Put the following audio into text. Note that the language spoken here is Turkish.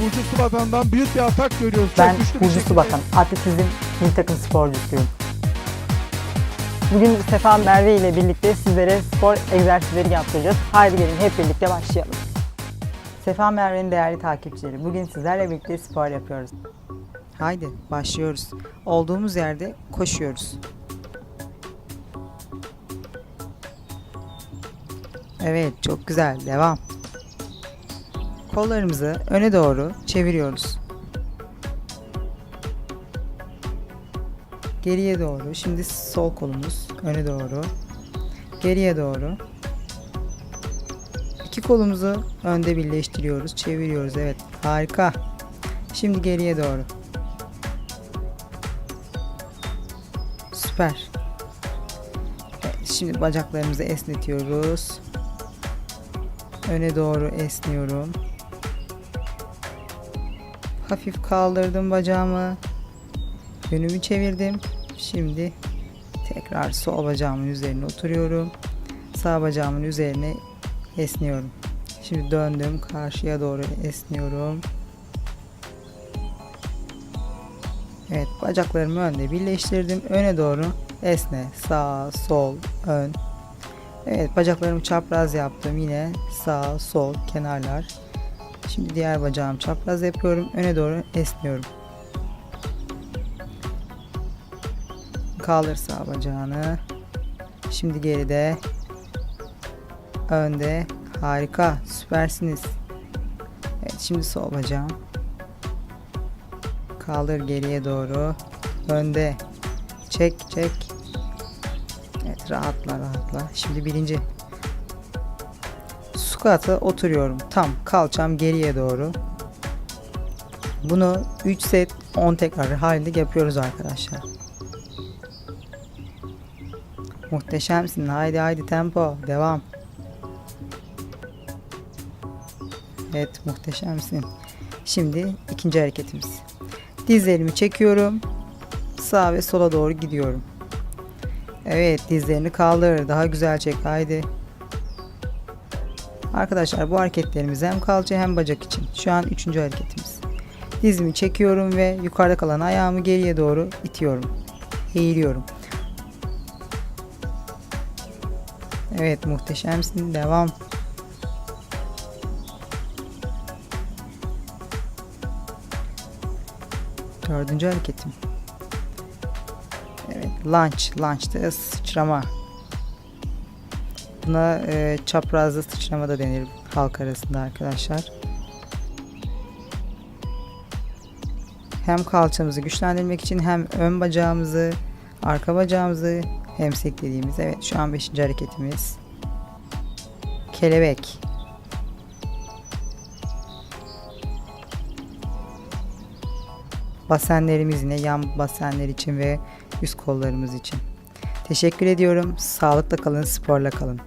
Burcu Subatan'dan büyük bir atak görüyoruz. Çok Ben güçlü Burcu. Subakan, atletizm milli takım sporcusuyum. Bugün Sefa Merve ile birlikte sizlere spor egzersizleri yaptıracağız. Haydi gelin hep birlikte başlayalım. Sefa Merve'nin değerli takipçileri, bugün sizlerle birlikte spor yapıyoruz. Haydi başlıyoruz. Olduğumuz yerde koşuyoruz. Evet, çok güzel. Devam. Kollarımızı öne doğru çeviriyoruz. Geriye doğru. Şimdi sol kolumuz öne doğru. Geriye doğru. İki kolumuzu önde birleştiriyoruz. Çeviriyoruz. Evet. Harika. Şimdi geriye doğru. Süper. Evet, şimdi bacaklarımızı esnetiyoruz. Öne doğru esniyorum. Hafif kaldırdım bacağımı. Yönümü çevirdim. Şimdi tekrar sol bacağımın üzerine oturuyorum. Sağ bacağımın üzerine esniyorum. Şimdi döndüm. Karşıya doğru esniyorum. Evet bacaklarımı önde birleştirdim. Öne doğru esne. Sağ, sol, ön. Evet bacaklarımı çapraz yaptım. Yine sağ, sol, kenarlar. Şimdi diğer bacağımı çapraz yapıyorum. Öne doğru esniyorum. Kaldır sağ bacağını. Şimdi geride. Önde. Harika. Süpersiniz. Evet şimdi sol bacağım. Kaldır geriye doğru. Önde. Çek çek. Evet rahatla rahatla. Şimdi birinci. Squat'a oturuyorum. Tam kalçam geriye doğru. Bunu 3 set 10 tekrar halinde yapıyoruz arkadaşlar. Muhteşemsin. Haydi haydi tempo. Devam. Evet muhteşemsin. Şimdi ikinci hareketimiz. Dizlerimi çekiyorum. Sağa ve sola doğru gidiyorum. Evet dizlerini kaldır. Daha güzel çek. Haydi. Arkadaşlar bu hareketlerimiz hem kalça hem bacak için. Şu an üçüncü hareketimiz. Dizimi çekiyorum ve yukarıda kalan ayağımı geriye doğru itiyorum. Eğiliyorum. Evet muhteşemsin. Devam. Dördüncü hareketim. Evet lunge. Lunge'da sıçrama. Buna e, çaprazlı sıçrama da denir halk arasında arkadaşlar. Hem kalçamızı güçlendirmek için hem ön bacağımızı, arka bacağımızı hemseklediğimiz. Evet şu an 5. hareketimiz. Kelebek. Basenlerimiz yine yan basenler için ve üst kollarımız için. Teşekkür ediyorum. Sağlıkla kalın, sporla kalın.